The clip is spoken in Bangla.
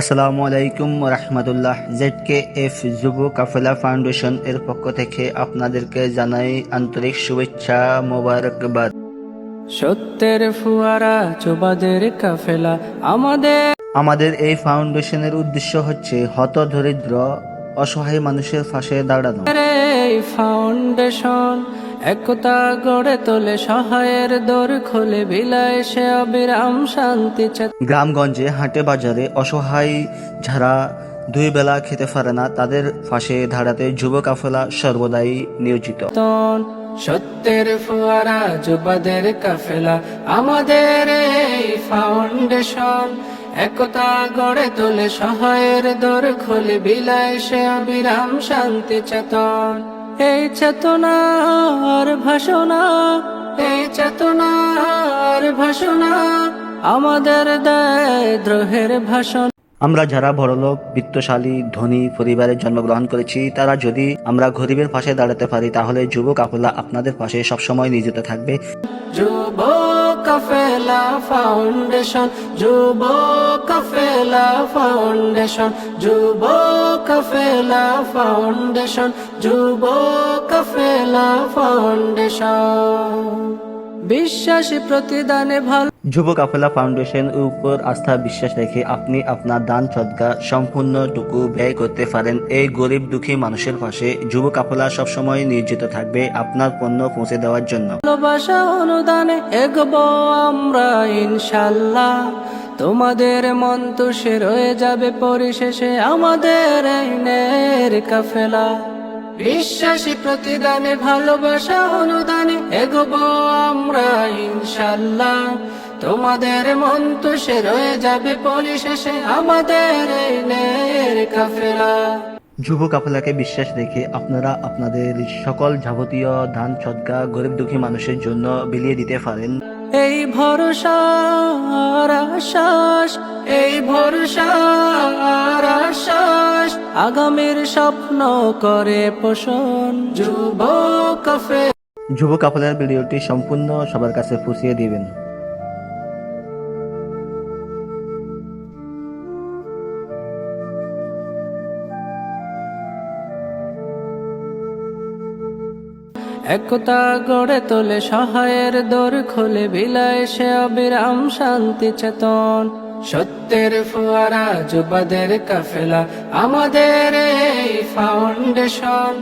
আসসালামু আলাইকুম রহমতুল্লাহ জেড কে এফ যুব কাফেলা ফাউন্ডেশন এর পক্ষ থেকে আপনাদেরকে জানাই আন্তরিক শুভেচ্ছা মোবারকবাদ। সত্যের ফুয়ারা চোবাদের কাফেলা আমাদের আমাদের এই ফাউন্ডেশনের উদ্দেশ্য হচ্ছে হত দরিদ্র অসহায় মানুষের পাশে দাঁড়ানো। এই ফাউন্ডেশন একতা গড়ে তোলে সহায়ের দোর খোলে বিলায় সে অবিরাম শান্তি গ্রামগঞ্জে হাটে বাজারে অসহায় যারা দুই বেলা খেতে পারে না তাদের পাশে ধারাতে যুব কাফেলা সর্বদাই নিয়োজিত। সত্যের ফুয়ারা যুবাদের কাফেলা আমাদের এই ফাউন্ডেশন একতা গড়ে তোলে সহায়ের দোর খোলে বিলায় সে অবিরাম শান্তি চেতন এই চেতনার ভাষণা এই চেতনার ভাষণা আমাদের দেয় দ্রোহের ভাষণ। আমরা যারা বড়লোক বিত্তশালী ধনী পরিবারে জন্মগ্রহণ করেছি তারা যদি আমরা গরিবের পাশে দাঁড়াতে পারি তাহলে যুব কাফেলা আপনাদের পাশে সবসময় নিয়োজিত থাকবে। যুব কাফেলা ফাউন্ডেশন যুব কাফেলা ফাউন্ডেশন যুব কাফেলা ফাউন্ডেশন যুব কাফেলা ফাউন্ডেশন। বিশ্বাসী প্রতিদানে ভালো যুব কাফেলা ফাউন্ডেশন উপর আস্থা বিশ্বাস রেখে আপনি আপনার দান সদ্গা সম্পূর্ণটুকু ব্যয় করতে পারেন। এই গরিব দুঃখী মানুষের পাশে যুব কাফেলা সবসময় নিয়োজিত থাকবে আপনার পণ্য পৌঁছে দেওয়ার জন্য। ভালোবাসা অনুদানে এগবো আমরা ইনশাল্লাহ। তোমাদের মন তুষে রয়ে যাবে পরিশেষে আমাদের এই নের কাফেলা। বিশ্বাসী প্রতিদানে, ভালোবাসা অনুদানে এগোবো আমরা ইনশাল্লাহ। তোমাদের মন তুষে রয়ে যাবে পরিশেষে আমাদের এই নের কাফেলা। যুব কাফেলাকে বিশ্বাস রেখে আপনারা আপনাদের সকল যাবতীয় দান সদ্গা গরিব দুঃখী মানুষের জন্য বিলিয়ে দিতে পারেন। এই ভরসা আশ্বাস, এই ভরসা আশ্বাস, আগামীর স্বপ্ন করে পোষণ। যুব কাফে যুব কাফেলার ভিডিওটি সম্পূর্ণ সবার কাছে পুষিয়ে দিবেন। একতা গড়ে তোলে, সহায়ের দোর খোলে, বিলায় সে অবিরাম শান্তি চেতন। সত্যের ফুয়ারা, যুবাদের কাফেলা, আমাদের এই ফাউন্ডেশন